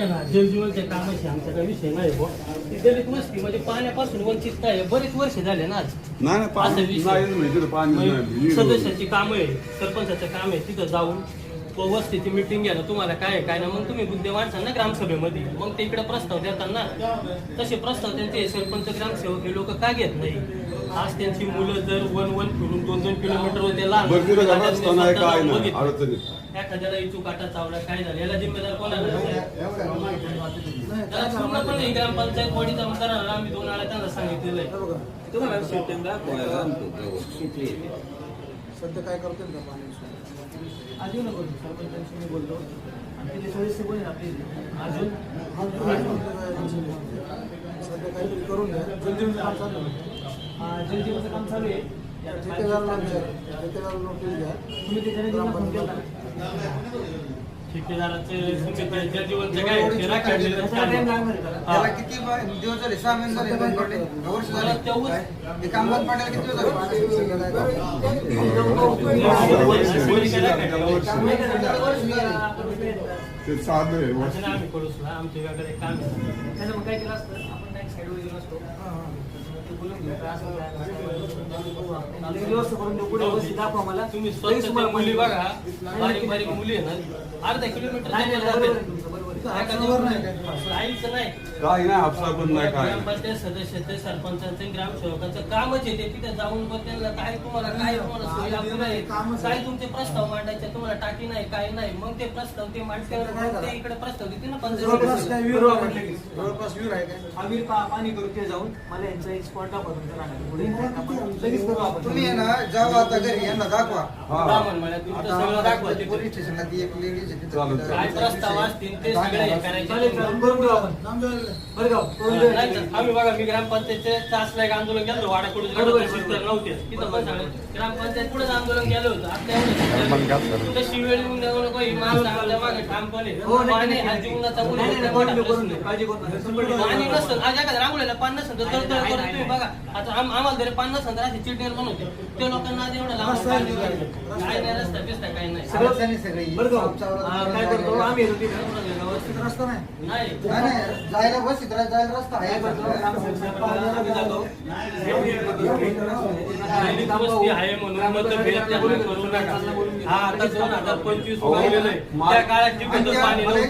ऐका ना जलजीवनच्या कामाशी आमच्याकडे विषय नाही. ती दलित वस्ती म्हणजे पाण्यापासून वंचित आहे? बरेच वर्ष झाले ना आज नाही नाही असं पाणी विषय. नाही माहिती पाणी नाही मग सदस्याची काम आहे सरपंचाचं काम आहे तिथं जाऊन व वस्तीची मिटिंग घ्या ना तुम्हाला काय आहे काय ना मग तुम्ही बुद्धी माणसाल ना ग्रामसभेमध्ये मग ते इकडे प्रस्ताव देतात ना तसे प्रस्ताव त्यांचे सरपंच ग्रामसेवक हे लोक का घेत नाही आज त्यांची मुलं जर वन वन फिरून दोन दोन किलोमीटर वर ते लहान काय नाही बघितलं. अडचणी एखाद्याला इचू काटा चावला काय झालं? याला जिम्मेदार कोणाला पूर्णपणे ही ग्रामपंचायत बॉडी जमा करणार आम्ही दोन वेळा त्यांना सांगितलेलं आहे. तुम्हाला दाखवायला सध्या काय करतो अजून नको सरपंचांशी मी आणि सदस्य कोण आपले? अजून? सध्या काहीतरी करून द्या. जलजीवन काम चालू आहे. जलजीवनचं काम चालू आहे. नोटीस तुम्ही त्याच्याने त्याला हा. किती दिवस झाले सहा महिने झाले बंद पडले. का वर्ष झाले. परत तेवढं- काय? हे काम बंद पडायला किती दिवस झाले? ते साधं आहे असं नाही आम्ही करूच ना आमच्या वेगळे काम. त्याचं मग काय केलं असतं? आपण काही साईडवर गेलो असतो. ते बोलून घेऊ, व्यवस्था करून देऊ पुढे व्यवस्थित दाखवा मला. तुम्ही स्वच्छ त्या मुली बघा. बारीक बारीक मुली आहे ना. अर्धा किलोमीटर नाही नाही जातात. बरोबर आहे तुमचं, बरोबर आहे. एखादं राहायचं नाही. काही नाही हापसा पण नाही. काय ग्रामपंचायत सदस्याचे सरपंचाचे ग्रामसेवकाचं कामच आहे ते. तिथे जाऊन मग त्यांना काय तुम्हाला काय तुम्हाला सोयी काय तुमचे प्रस्ताव मांडायचे तुम्हाला टाकी नाही काय नाही. मग ते प्रस्ताव ते मांडल्यावर मग ते इकडे प्रस्ताव देते ना पंचायत? जवळपास आहे? काय? पाणी करू ते जाऊन मला यांचा एक स्पॉट दाखवा तुमच्या तुम्ही आहे ना जावा आता घरी यांना दाखवा. ब्राह्मण म्हणा तुमचं आता सगळं दाखवा आम्हाला तिथे. पोलीस स्टेशनला ती एक लेडीज आहे काय प्रस्ताव असतील ते सगळे करायचे. आम्ही बघा मी ग्रामपंचायतचे तासला आंदोलन केलं. नव्हते. सांगितलं. ग्रामपंचायत पुढे आंदोलन केलं होतं. आता शिवेळ ही पाणी नसतं. आज एखाद्या रांगोळीला नसतं तर तळतळ करून तुम्ही. बघा. आता आम- आम्हाला जरी पाणी नसतं तर असे चिडणीर पण होते. ते लोकांना आज एवढं लांब. काय नाही रस्ता बिस्ता काय नाही. काय करतो? आम्ही रस्ता नाही. नाही नाही नाही जायला बस जायला रस्ता आहे म्हणून हा आता दोन हजार पंचवीस त्या काळात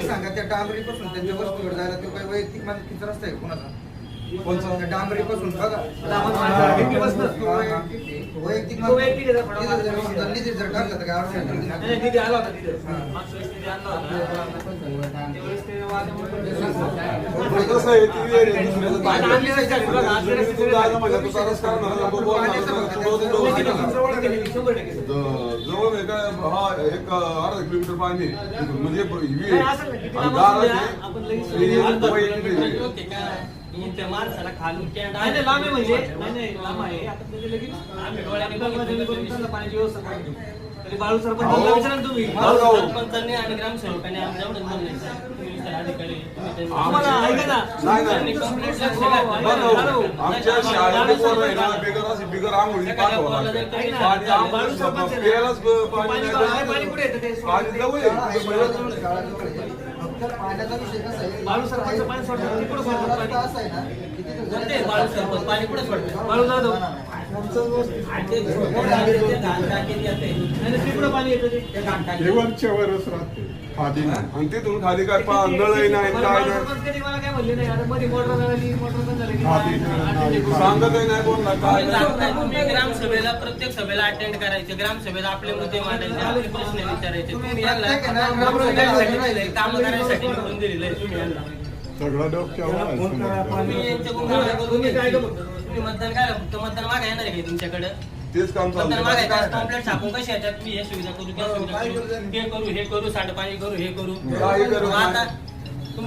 सांगा त्या त्यांच्या वस्तीवर जायला तो काही वैयक्तिक मालकीचा रस्ता आहे कोणाचा कोणचा? डांबरी पासून बघा वैयक्तिक. वैयक्तिक जर टाकला काय अडचण आला होता जवळ हा एक अर्धा किलोमीटर पाणी. म्हणजे असं असू द्या, का? इथे माणसाला खालून कॅन्ड नाही नाही, लांब आहे म्हणजे नाही नाही लांब आहे आता त्याचे लगेच आम्ही डोळ्याने करून बघितलं. त्यांना पाण्याची व्यवस्था करून देऊ. तरी बाळू. सरपंचाला विचारा ना तुम्ही. सरपंचांनी आणि ग्रामसेवकांनी आम्ही एवढंच म्हणलंय तुम्ही विचारा अधिकारी तुम्ही त्यांनी- आम्हाला ऐका ना नाही, नाही. complete लक्ष हो, घातलं. बरं, हॅलो. आमच्या शाळेत पोरं आहे ना, बिगर अशी बिगर आंघोळी पाठवावं लागतं. ऐक ना, पाणी आम्हाला बाळू सरपंच आहे ना. प्यायलाच पाणी पाणी नाही पाणी कुठे येतं ते? पाणी जवळ आहे. शाळा आहे, तिथं शाळाजवळ पाण्याचा विषय कसा आहे बाळू सरपंच पाणी सोडतात, तिकडं सोडतात पाणी. रस्ता असा आहे ना की तिथं ते बाळू सरपंच पाणी कुठे सोडतात बाळू जाधव आणि ते ते घाण येते. नाही नाही, तिकडं पाणी येतं ते. ते घाण वरच राहते. खाली नाही. आणि तिथून खाली काय पा नळही नाही काय नाही. सरपंच कधी मला काय म्हणले नाही. आता मध्ये मोटर झाली मोटर बंद झाली की खाली नाही, सांगतही नाही कोणला काय नाही. तुम्ही ग्रामसभेला प्रत्येक सभेला अटेंड करायचे. ग्रामसभेला आपले मुद्दे मांडायचे आपले प्रश्न विचारायचे. तुम्ही यांना ना, ग्रामसभेसाठी दिलंय, कामं करायसाठी निवडून दिलेलं आहे तुम्ही यांना. सगळं डोक्यावर आहे समजा. तुम्ही. यांच्याकडून कामं करून तुम्ही काय घ्यायची. करू? तुम्ही मतदान काय फक्त मतदान मागा येणार आहे का तुमच्याकडे? तेच काम चालू आहे. कॉम्प्लेट छापून कशी येतात? मी हे सुविधा करू त्या सुविधा करू. हे करू हे करू सांडपाणी करू हे करू. काही करू? मग आता